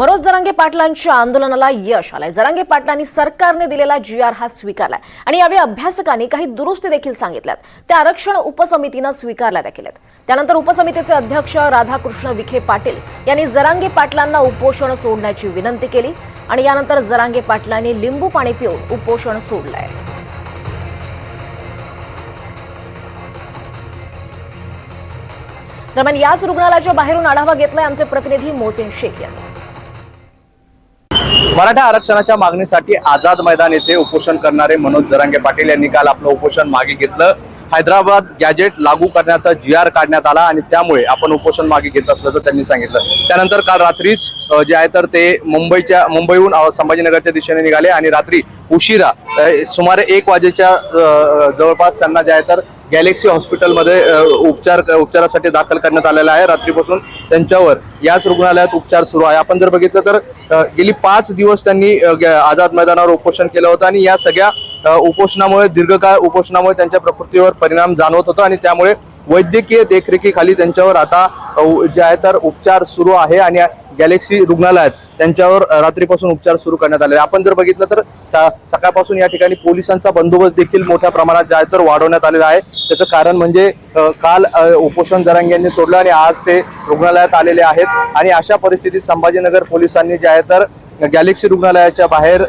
मनोज जरांगे पाटलांच्या आंदोलनाला यश आलंय. जरांगे पाटलांनी सरकारने दिलेला जी आर हा स्वीकारलाय. आणि यावेळी अभ्यासकांनी काही दुरुस्ती देखील सांगितल्यात. त्या आरक्षण उपसमितीनं स्वीकारल्या देखील त्यानंतर उपसमितीचे अध्यक्ष राधाकृष्ण विखे पाटील यांनी जरांगे पाटलांना उपोषण सोडण्याची विनंती केली आणि यानंतर जरांगे पाटलांनी लिंबू पाणी पिऊन उपोषण सोडलंय. दरम्यान याच रुग्णालयाच्या बाहेरून आढावा घेतलाय आमचे प्रतिनिधी मोहसिन शेख यांनी. मराठा आरक्षणाच्या मागणीसाठी आझाद मैदान येथे उपोषण करणारे मनोज जरांगे पाटील यांनी काल आपलं उपोषण मागे घेतलं. हैदराबाद गॅजेट लागू करण्याचा जी आर काढण्यात आला आणि त्यामुळे आपण उपोषण मागे घेत असल्याचं त्यांनी सांगितलं. त्यानंतर काल रात्रीच जे आहे तर ते मुंबईच्या मुंबईहून संभाजीनगरच्या दिशेने निघाले आणि रात्री उशिरा सुमारे एक वाजेच्या जवळपास त्यांना जे आहे तर गॅलेक्सी हॉस्पिटलमध्ये उपचार उपचारासाठी दाखल करण्यात आलेला आहे. रात्रीपासून त्यांच्यावर याच रुग्णालयात उपचार सुरू आहे. आपण जर बघितलं तर गेली पाच दिवस त्यांनी आझाद मैदानावर उपोषण केलं होतं आणि या सगळ्या उपोषणामुळे दीर्घकाळ उपोषणामुळे त्यांच्या प्रकृतीवर परिणाम जाणवत होता आणि त्यामुळे वैद्यकीय देखरेखीखाली त्यांच्यावर आता जे आहे तर उपचार सुरू आहे आणि गॅलेक्सी रुग्णालयात त्यांच्यावर रात्रीपासून उपचार सुरू करण्यात आले आपण जर बघितलं तर सकाळपासून या ठिकाणी पोलिसांचा बंदोबस्त देखील मोठ्या प्रमाणात जे आहे तर वाढवण्यात आलेला आहे. त्याचं कारण म्हणजे काल उपोषण जरांग यांनी सोडलं आणि आज ते रुग्णालयात आलेले आहेत. आणि अशा परिस्थितीत संभाजीनगर पोलिसांनी जे आहे तर गॅलेक्सी रुग्णालयाच्या बाहेर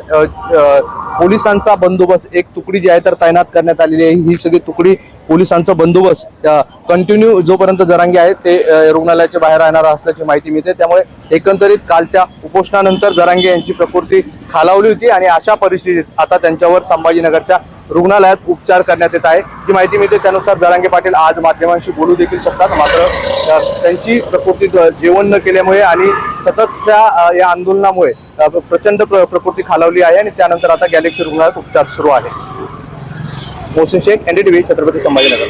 पोलिसांचा बंदोबस्त एक तुकडी जी आहे तर तैनात करण्यात आलेली आहे. ही सगळी तुकडी पोलिसांचा बंदोबस्त कंटिन्यू जोपर्यंत जरांगी आहे ते रुग्णालयाच्या बाहेर राहणार असल्याची माहिती मिळते. त्यामुळे एकंदरीत कालच्या उपोषणानंतर जरांगे यांची प्रकृती खालावली होती आणि अशा परिस्थितीत आता त्यांच्यावर संभाजीनगरच्या रुग्णालयात उपचार करण्यात येत आहे. जी माहिती मिळते त्यानुसार जरांगे पाटील आज माध्यमांशी बोलू देखील शकतात. मात्र त्यांची प्रकृती जेवण न केल्यामुळे आणि सततच्या या आंदोलनामुळे प्रचंड प्र- प्रकृती खालावली आहे आणि त्यानंतर आता गॅलेक्सी रुग्णालयात उपचार सुरू आहे. मोहसिन शेख एनडीटीव्ही छत्रपती संभाजीनगर.